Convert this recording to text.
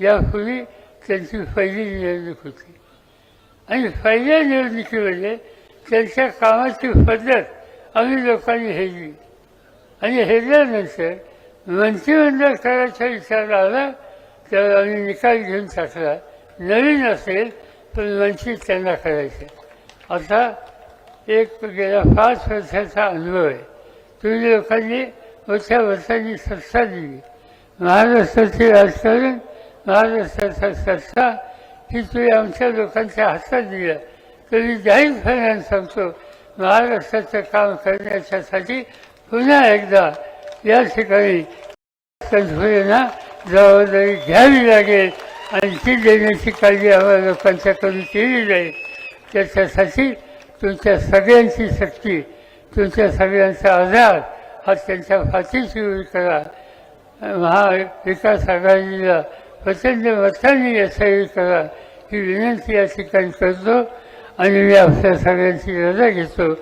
यापूर्वी त्यांची पहिली निवडणूक होती. आणि पहिल्या निवडणुकीमध्ये त्यांच्या कामाची पद्धत आम्ही लोकांनी हेरली. आणि हेरल्यानंतर मंत्रिमंडळ करायचा विचार आला तर आम्ही निकाल घेऊन टाकला. नवीन असेल पण वंचित त्यांना करायचे. आता एक गेल्या पाच वर्षाचा अनुभव आहे. तुम्ही लोकांनी मोठ्या वर्षांनी सत्ता दिली. महाराष्ट्राचे राजकारण महाराष्ट्राचा सत्ता ही तुम्ही आमच्या लोकांच्या हातात दिल्या तरी जाहीरपणाने सांगतो महाराष्ट्राचं काम करण्याच्यासाठी पुन्हा एकदा या ठिकाणी संस्थेना जबाबदारी घ्यावी लागेल आणि ती देण्याची काळजी आम्हाला लोकांच्याकडून केली जाईल त्याच्यासाठी तुमच्या सगळ्यांची शक्ती तुमच्या सगळ्यांचा आधार हा त्यांच्या फाशी सुरू करा महाविकास आघाडीला प्रचंड मतांनी यशस्वी करा ही विनंती या ठिकाणी करतो आणि मी आपल्या सगळ्यांची रजा घेतो.